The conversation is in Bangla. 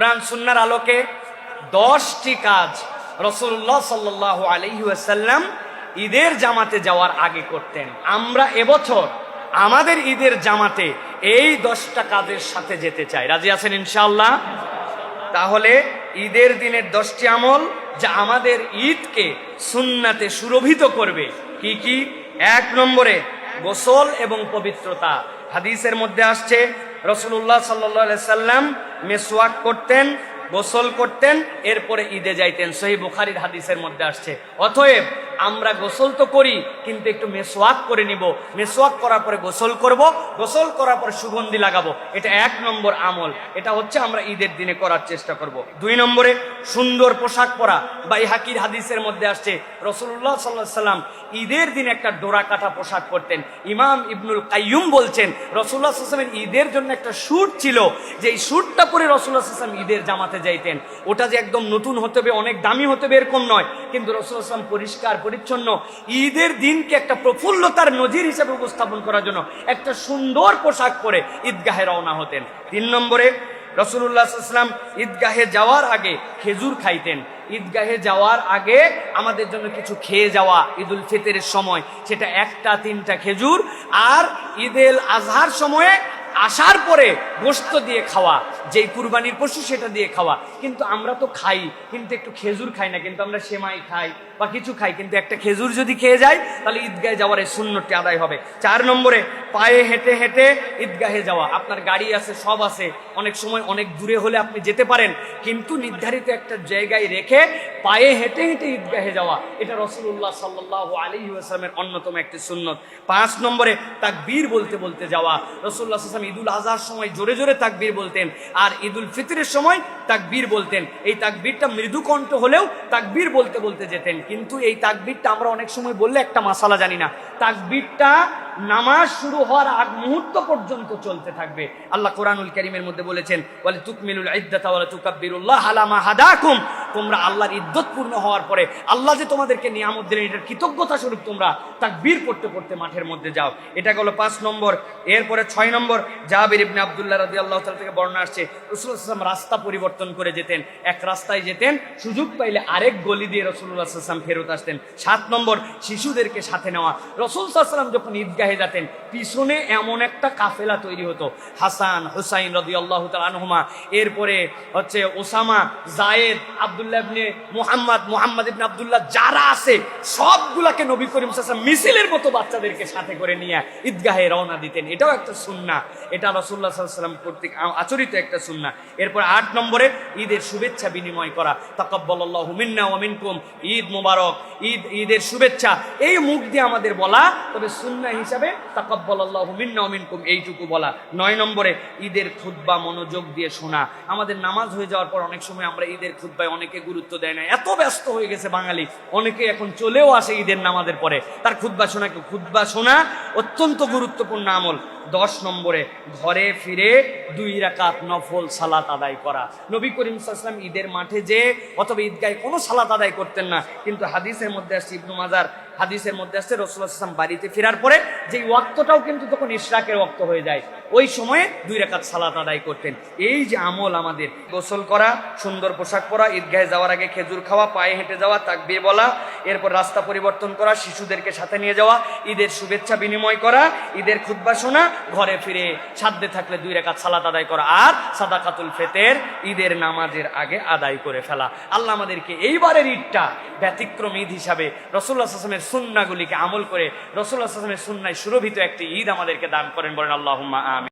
কোরআন সুন্নার আলোকে দশটি কাজ রসুল্লাহ সাল্লাহ আলহিউসাল্লাম ঈদের জামাতে যাওয়ার আগে করতেন। আমরা এবছর আমাদের ঈদের জামাতে এই দশটা কাজের সাথে যেতে চাই। রাজি আছেন ইনশাল্লাহ তাহলে ঈদের দিনের দশটি আমল যা আমাদের ঈদকে সুন্নাতে সুরভিত করবে, কি কি? এক নম্বরে গোসল এবং পবিত্রতা। হাদিসের মধ্যে আসছে রসুল্লাহ সাল্লাহ সাল্লাম মেসওয়াক করতেন গোসল করতেন এরপরে ঈদে যাইতেন। সহি বুখারির হাদিসের মধ্যে আসছে। অতএব আমরা গোসল তো করি, কিন্তু একটু মেসোয়াক করে নিব। মেসোয়াক করার পরে গোসল করব, গোসল করার পরে সুগন্ধি লাগাবো। এটা এক নম্বর আমল। এটা হচ্ছে আমরা ঈদের দিনে করার চেষ্টা করব। দুই নম্বরে সুন্দর পোশাক পরা, বা এই হাকির হাদিসের মধ্যে আসছে রসুল্লাহ সাল্লাহ সাল্লাম ঈদের দিন একটা ডোরা কাটা পোশাক পরতেন। ইমাম ইবনুল কাইয়ুম বলছেন রসুল্লাহ সাল্লামের ঈদের জন্য একটা স্যুট ছিল, যে এই স্যুটটা পরে রসুল্লাহ সাল্লাম ঈদের জামাতে যাইতেন। ওটা যে একদম নতুন হতে হবে, অনেক দামি হতে হবে, এরকম নয়। কিন্তু রসুল্লাহ সাল্লাম পরিষ্কার পরিচ্ছন্ন ঈদের দিনকে একটা প্রফুল্লতার নজির হিসেবে উপস্থাপন করার জন্য একটা সুন্দর পোশাক পরে ঈদগাহে রওনা হতেন। তিন নম্বরে রসুল্লাহাম ঈদগাহে যাওয়ার আগে খেজুর খাইতেন। ঈদগাহে যাওয়ার আগে আমাদের জন্য কিছু খেয়ে যাওয়া ঈদুল ফিতরের সময়, সেটা একটা তিনটা খেজুর আর ঈদেল আজহার সময়ে আসার পরে গোস্ত দিয়ে খাওয়া। যেই কুরবানির পশু সেটা দিয়ে খাওয়া। কিন্তু আমরা তো খাই, কিন্তু একটু খেজুর খাই না, কিন্তু আমরা সেমাই খাই বা কিছু খাই, কিন্তু একটা খেজুর যদি খেয়ে যাই, তাহলে ঈদগাহে যাওয়ার এই শূন্যটি আদায় হবে। চার নম্বরে, পায়ে হেঁটে হেঁটে ঈদগাহে যাওয়া। আপনার গাড়ি আছে, সব আছে। অনেক সময় অনেক দূরে হলে আপনি যেতে পারেন, কিন্তু নির্ধারিত একটা জায়গায় রেখে পায়ে হেঁটে হেঁটে ঈদগাহে যাওয়া, এটা রসুল্লাহ সাল্লাহ আলী আসলামের অন্যতম একটি সুন্নত। পাঁচ নম্বরে, তাকবীর বলতে বলতে যাওয়া। রসুল্লাহ আসলাম ঈদুল আজহার সময় জোরে জোরে তাকবীর বলতেন আর ঈদুল ফিতরের সময় তাকবীর বলতেন। এই তাকবীরটা মৃদুকণ্ঠ হলেও তাকবীর বলতে বলতে যেতেন। কিন্তু এই তাকবীরটা আমরা অনেক সময় বললে একটা মাসালা জানি না। তাকবীরটা নামাজ শুরু হওয়ার আগ মুহূর্ত পর্যন্ত চলতে থাকবে। আল্লাহ কোরআনুল করিমের মধ্যে বলেছেন বলে তুকমিলুল ইদ্দাতা তুকাব্বিরুল্লাহ আলামা হাদাকুম। তোমরা আল্লাহর ইদ্যত পূর্ণ হওয়ার পরে আল্লাহ যে তোমাদেরকে নিয়ামত দিলেন, এটার কৃতজ্ঞতা স্বরূপ তোমরা তাকবীর করতে করতে মাঠের মধ্যে যাও। এটা হলো পাঁচ নম্বর। এরপরে ছয় নম্বর জাহাবির ইবনে আব্দুল্লাহ আল্লাহ তাআলা থেকে বর্ণনা আসছে আলাইহি ওয়াসাল্লাম রাস্তা পরিবর্তন করে যেতেন। এক রাস্তায় যেতেন, সুযোগ পাইলে আরেক গলি দিয়ে রসুল্লাহ সাল্লাম ফেরত আসতেন। সাত নম্বর, শিশুদেরকে সাথে নেওয়া। রসুল সাল্লাম যখন ঈদগাহে যেতেন পিছনে এমন একটা কাফেলা তৈরি হতো। হাসান হুসাইন রদি আল্লাহ আনহুমা। এরপরে হচ্ছে Osama, Zayed, Abdullah ibn Muhammad Muhammad ibn Abdullah যারা আছে, সবগুলাকে নবী করিম সাল্লাম মিছিলের মতো বাচ্চাদেরকে সাথে করে নিয়ে ঈদগাহে রওনা দিতেন। এটাও একটা সুন্না। এটা রসুল্লাহ সাল্লাম কর্তৃক আচরিত একটা সুন্না। এরপর আট নম্বরে ঈদের শুভেচ্ছা বিনিময় করা। তাকব্বাল্লাহ মিন্না ওমিনকুম ঈদ মুবারক, ঈদ, ঈদের শুভেচ্ছা। এই মুখ দিয়ে আমাদের বলা, তবে সুন্না হিসাবে তাকব্বাল্লাহ মিন্না ওমিনকুম এইটুকু বলা। নয় নম্বরে, ঈদের খুদ্া মনোযোগ দিয়ে শোনা। আমাদের নামাজ হয়ে যাওয়ার পর অনেক সময় আমরা ঈদের খুদ্বায় অনেকে গুরুত্ব দেয় না। এত ব্যস্ত হয়ে গেছে বাঙালি। অনেকে এখন চলেও আসে ঈদের নামাজের পরে। তার খুদ্া শোনাকে খুদ্া শোনা অত্যন্ত গুরুত্বপূর্ণ আমল। দশ নম্বরে, ঘরে ফিরে দুই রাকাত নফল সালাত আদায় করা। নবী করিম সাল্লাম ঈদের মাঠে যে, অথবা ঈদগায় কোনো সালাত আদায় করতেন না। কিন্তু হাদিসের মধ্যে আসছে, ইবনু মাজার হাদিসের মধ্যে আসছে রসুল্লাহ আসলাম বাড়িতে ফেরার পরে যে ওয়াক্তটাও কিন্তু তখন ইশরাকের ওয়াক্ত হয়ে যায়। ওই সময়ে দুই রেখাত সালাত আদায় করতেন। এই যে আমল আমাদের, গোসল করা, সুন্দর পোশাক পরা, ঈদগাহে যাওয়ার আগে খেজুর খাওয়া, পায়ে হেঁটে যাওয়া, তাকবির বলা এরপর রাস্তা পরিবর্তন করা, শিশুদেরকে সাথে নিয়ে যাওয়া, ঈদের শুভেচ্ছা বিনিময় করা, ঈদের খুদ্া ঘরে ফিরে সাধ্যে থাকলে দুই রেখাত সালাত আদায় করা আর সাদাকাতুল ফেতের, ঈদের নামাজের আগে আদায় করে ফেলা। আল্লাহ আমাদেরকে এইবারের ঈদটা ব্যতিক্রম ঈদ হিসাবে রসুল্লাহ আসলামের সুন্নাগুলিকে আমল করে রসুল্লাহ আসলামের সুন্নায় সুরভিত একটি ঈদ আমাদেরকে দান করেন, বলেন আল্লাহ আমি